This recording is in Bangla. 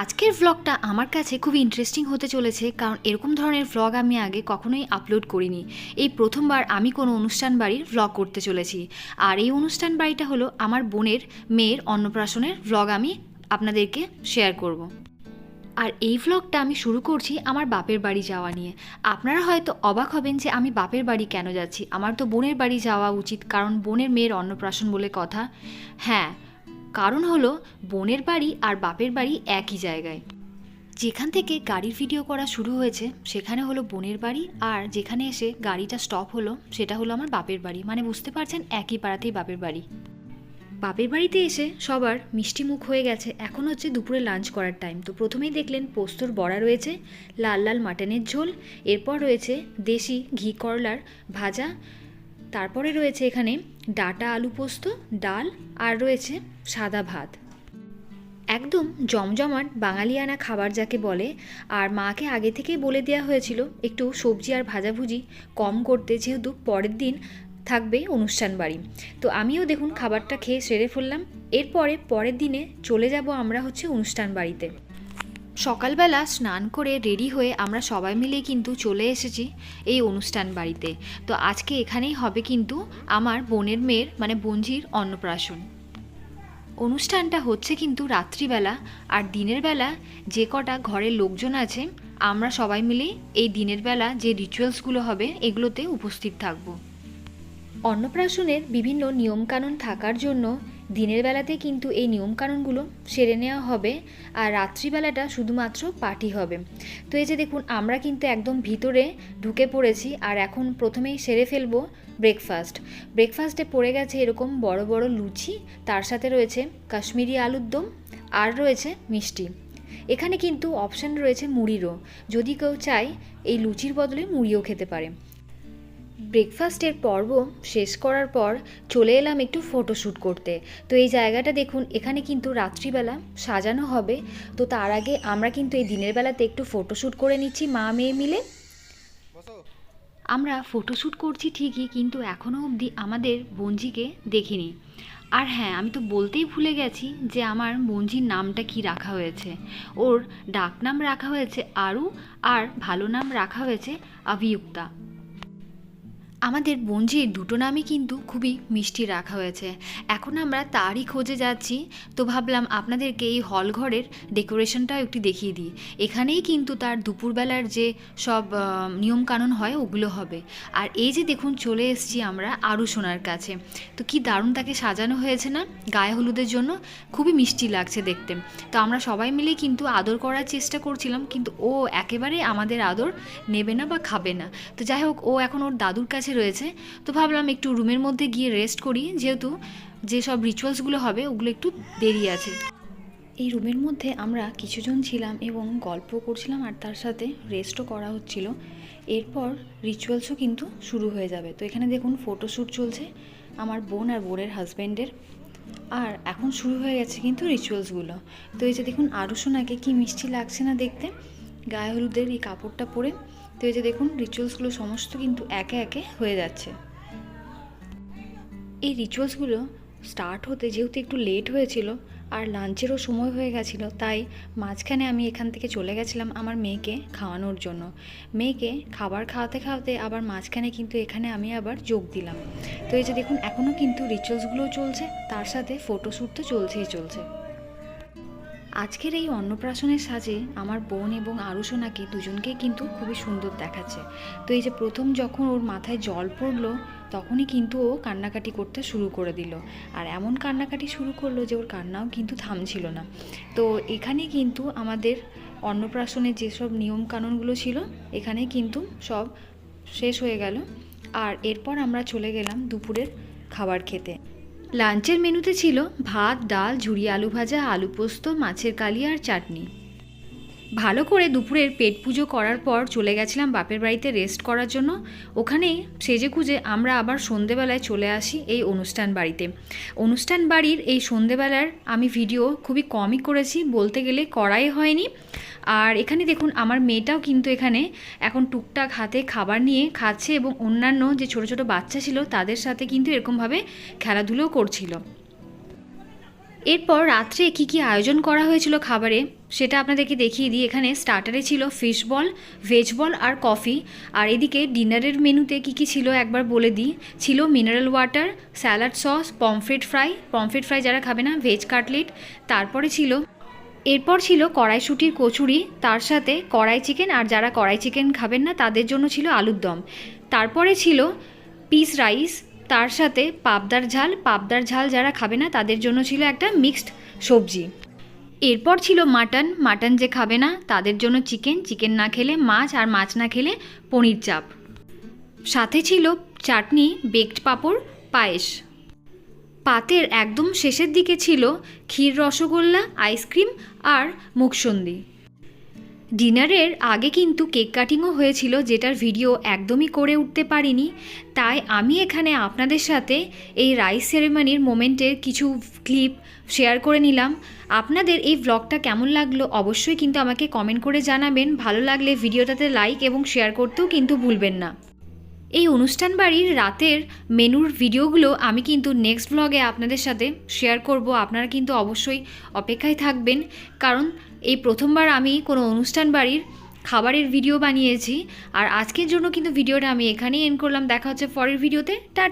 আজকের ভ্লগটা আমার কাছে খুব ইন্টারেস্টিং হতে চলেছে, কারণ এরকম ধরনের ভ্লগ আমি আগে কখনোই আপলোড করিনি। এই প্রথমবার আমি কোনো অনুষ্ঠান বাড়ির ভ্লগ করতে চলেছি। আর এই অনুষ্ঠান বাড়িটা হলো আমার বোনের মেয়ের অন্নপ্রাশনের ভ্লগ আমি আপনাদেরকে শেয়ার করব। আর এই ভ্লগটা আমি শুরু করছি আমার বাপের বাড়ি যাওয়া নিয়ে। আপনারা হয়তো অবাক হবেন যে আমি বাপের বাড়ি কেন যাচ্ছি। আমার তো বোনের বাড়ি যাওয়া উচিত, কারণ বোনের মেয়ের অন্নপ্রাশন বলে কথা। হ্যাঁ কারণ হলো বোনের বাড়ি আর বাপের বাড়ি একই জায়গায়। যেখান থেকে গাড়ির ভিডিও করা শুরু হয়েছে, সেখানে হলো বোনের বাড়ি আর যেখানে এসে গাড়িটা স্টপ হলো, সেটা হলো আমার বাপের বাড়ি। মানে বুঝতে পারছেন, একই পাড়াতেই বাপের বাড়ি। বাপের বাড়িতে এসে সবার মিষ্টি মুখ হয়ে গেছে। এখন হচ্ছে দুপুরে লাঞ্চ করার টাইম তো প্রথমেই দেখলেন পোস্তর বড়া রয়েছে, লাল লাল মাটনের ঝোল। এরপর রয়েছে দেশি ঘি করলার ভাজা তারপরে রয়েছে এখানে ডাটা আলু পোস্ত, ডাল আর রয়েছে সাদা ভাত। একদম জমজমাট বাঙালিয়ানা খাবার যাকে বলে, আর মাকে আগে থেকেই বলে দেওয়া হয়েছিল একটু সবজি আর ভাজাভুজি কম করতে যেহেতু পরের দিন থাকবে অনুষ্ঠান বাড়ি। তো আমিও দেখুন খাবারটা খেয়ে সেরে ফেললাম। এরপরে পরের দিনে চলে যাব আমরা হচ্ছে অনুষ্ঠান বাড়িতে। সকালবেলা স্নান করে রেডি হয়ে আমরা সবাই মিলে কিন্তু চলে এসেছি এই অনুষ্ঠান বাড়িতে। তো আজকে এখানেই হবে কিন্তু আমার বোনের মেয়ের মানে বঞ্জির অন্নপ্রাশন। অনুষ্ঠানটা হচ্ছে কিন্তু রাত্রিবেলা আর দিনের বেলা যে কটা ঘরের লোকজন আছে, আমরা সবাই মিলে এই দিনের বেলা যে রিচুয়ালসগুলো হবে এগুলোতে উপস্থিত থাকব। অন্নপ্রাশনের বিভিন্ন নিয়মকানুন থাকার জন্য দিনের বেলাতে কিন্তু এই নিয়মকানুনগুলো সেরে নেওয়া হবে আর রাত্রিবেলাটা শুধুমাত্র পার্টি হবে। তো এই যে দেখুন, আমরা কিন্তু একদম ভিতরে ঢুকে পড়েছি আর এখন প্রথমেই সেরে ফেলব ব্রেকফাস্ট ব্রেকফাস্টে পড়ে গেছে এরকম বড় বড় লুচি, তার সাথে রয়েছে কাশ্মীরি আলুর দম আর রয়েছে মিষ্টি। এখানে কিন্তু অপশান রয়েছে মুড়িরও। যদি কেউ চায়, এই লুচির বদলে মুড়িও খেতে পারে। ব্রেকফাস্টের পর্ব শেষ করার পর চলে এলাম একটু ফটোশ্যুট করতে। তো এই জায়গাটা দেখুন এখানে কিন্তু রাত্রিবেলা সাজানো হবে। তো তার আগে আমরা কিন্তু এই দিনের বেলাতে একটু ফটোশ্যুট করে নিচ্ছি মা মেয়ে মিলে। আমরা ফটোশ্যুট করছি ঠিকই কিন্তু এখনও অবধি আমাদের বঞ্জিকে দেখিনি। আর হ্যাঁ আমি তো বলতেই ভুলে গেছি যে আমার বঞ্জির নামটা কি রাখা হয়েছে। ওর ডাক নাম রাখা হয়েছে আরু আর ভালো নাম রাখা হয়েছে অভিযুক্তা আমাদের বঞ্জির দুটো নামই কিন্তু খুবই মিষ্টি রাখা হয়েছে। এখন আমরা তারই খোঁজে যাচ্ছি, তো ভাবলাম আপনাদেরকে এই হল ঘরের ডেকোরেশনটাও একটু দেখিয়ে দিই। এখানেই কিন্তু তার দুপুরবেলার যে সব নিয়মকানুন হয়, ওগুলো হবে। আর এই যে দেখুন, চলে এসেছি আমরা আরু সোনার কাছে। তো কি দারুণ তাকে সাজানো হয়েছে না? গায়ে হলুদের জন্য খুবই মিষ্টি লাগছে দেখতে। তো আমরা সবাই মিলে কিন্তু আদর করার চেষ্টা করছিলাম, কিন্তু ও একেবারে আমাদের আদর নেবে না বা খাবে না। তো যাই হোক, ও এখন ওর দাদুর কাছে রয়েছে, তো ভাবলাম একটু রুমের মধ্যে গিয়ে রেস্ট করি, যেহেতু যেসব রিচুয়ালসগুলো হবে, ওগুলো একটু দেরি আছে। এই রুমের মধ্যে আমরা কিছুজন ছিলাম এবং গল্প করছিলাম আর তার সাথে রেস্টও করা হচ্ছিল। এরপর রিচুয়ালসও কিন্তু শুরু হয়ে যাবে। তো এখানে দেখুন ফটোশ্যুট চলছে আমার বোন আর বোনের হাজব্যান্ডের আর এখন শুরু হয়ে গেছে কিন্তু রিচুয়ালসগুলো তো এই যে দেখুন, আরও সোনাকে কি মিষ্টি লাগছে না দেখতে। গায়ে হলুদের এই কাপড়টা পরে তো এই যে দেখুন রিচুয়ালসগুলো সমস্ত কিন্তু একে একে হয়ে যাচ্ছে। এই রিচুয়ালসগুলো স্টার্ট হতে যেহেতু একটু লেট হয়েছিল আর লাঞ্চেরও সময় হয়ে গেছিল, তাই মাঝখানে আমি এখান থেকে চলে গেছিলাম আমার মেয়েকে খাওয়ানোর জন্য। মেয়েকে খাবার খাওয়াতে খাওয়াতে আবার মাঝখানে কিন্তু এখানে আমি আবার যোগ দিলাম। তো এই যে দেখুন এখনও কিন্তু রিচুয়ালসগুলোও চলছে, তার সাথে ফটোশ্যুট তো চলছেই চলছে। আজকের এই অন্নপ্রাশনের সাজে আমার বোন এবং আরুসোনাকে দুজনকেই কিন্তু খুবই সুন্দর দেখাচ্ছে। তো এই যে প্রথম যখন ওর মাথায় জল পড়ল, তখনই কিন্তু ও কান্নাকাটি করতে শুরু করে দিল। আর এমন কান্নাকাটি শুরু করল যে ওর কান্নাও কিন্তু থামছিল না। তো এখানে কিন্তু আমাদের অন্নপ্রাশনের যেসব নিয়মকানুনগুলো ছিল এখানে কিন্তু সব শেষ হয়ে গেল। আর এরপর আমরা চলে গেলাম দুপুরের খাবার খেতে। লাঞ্চের মেনুতে ছিল ভাত ডাল ঝুড়ি আলু ভাজা আলু পোস্ত মাছের কালিয়া আর চাটনি। ভালো করে দুপুরের পেট পুজো করার পর চলে গেছিলাম বাপের বাড়িতে রেস্ট করার জন্য। ওখানে সেজে খুঁজে আমরা আবার সন্ধেবেলায় চলে আসি এই অনুষ্ঠান বাড়িতে। অনুষ্ঠান বাড়ির এই সন্ধেবেলার আমি ভিডিও খুবই কমই করেছি, বলতে গেলে করাই হয়নি। আর এখানে দেখুন, আমার মেয়েটাও কিন্তু এখানে এখন টুকটাক হাতে খাবার নিয়ে খাচ্ছে এবং অন্যান্য যে ছোট ছোট বাচ্চা ছিল তাদের সাথে কিন্তু এরকমভাবে খেলাধুলোও করছিল। এরপর রাত্রে কি কি আয়োজন করা হয়েছিল খাবারে, সেটা আপনাদেরকে দেখিয়ে দিই। এখানে স্টার্টারে ছিল ফিশ বল ভেজ বল আর কফি আর এদিকে ডিনারের মেনুতে কি কি ছিল একবার বলে দিই। ছিল mineral water salad sauce pomfret fry pomfret fry যারা খাবে না ভেজ কাটলেট তারপরে ছিল, এরপর ছিল কড়াইশুটির কচুরি, তার সাথে কড়াই চিকেন আর যারা কড়াই চিকেন খাবেন না, তাদের জন্য ছিল আলুর দম। তারপরে ছিল পিস রাইস তার সাথে পাবদার ঝাল পাবদার ঝাল যারা খাবে না, তাদের জন্য ছিল একটা মিক্সড সবজি। এরপর ছিল মাটন মাটন যে খাবে না, তাদের জন্য চিকেন চিকেন না খেলে মাছ আর মাছ না খেলে পনির চাপ। সাথে ছিল চাটনি বেকড পাঁপড়, পায়েস। পাতের একদম শেষের দিকে ছিল ক্ষীর রসগোল্লা আইসক্রিম আর মুখসন্দি ডিনারের আগে কিন্তু কেক কাটিংও হয়েছিল, যেটার ভিডিও একদমই করে উঠতে পারিনি। তাই আমি এখানে আপনাদের সাথে এই রাইস সেরেমনির মোমেন্টের কিছু ক্লিপ শেয়ার করে নিলাম। আপনাদের এই ব্লগটা কেমন লাগল অবশ্যই কিন্তু আমাকে কমেন্ট করে জানাবেন। ভালো লাগলে ভিডিওটাতে লাইক এবং শেয়ার করতেও কিন্তু ভুলবেন না। এই অনুষ্ঠান বাড়ির রাতের মেনুর ভিডিওগুলো আমি কিন্তু নেক্সট ব্লগে আপনাদের সাথে শেয়ার করব। আপনারা কিন্তু অবশ্যই অপেক্ষায় থাকবেন। কারণ এই প্রথমবার আমি কোনো অনুষ্ঠান বাড়ির খাবারের ভিডিও বানিয়েছি। আর আজকের জন্য কিন্তু ভিডিওটা আমি এখানেই এন্ড করলাম। দেখা হচ্ছে পরের ভিডিওতে টাটা।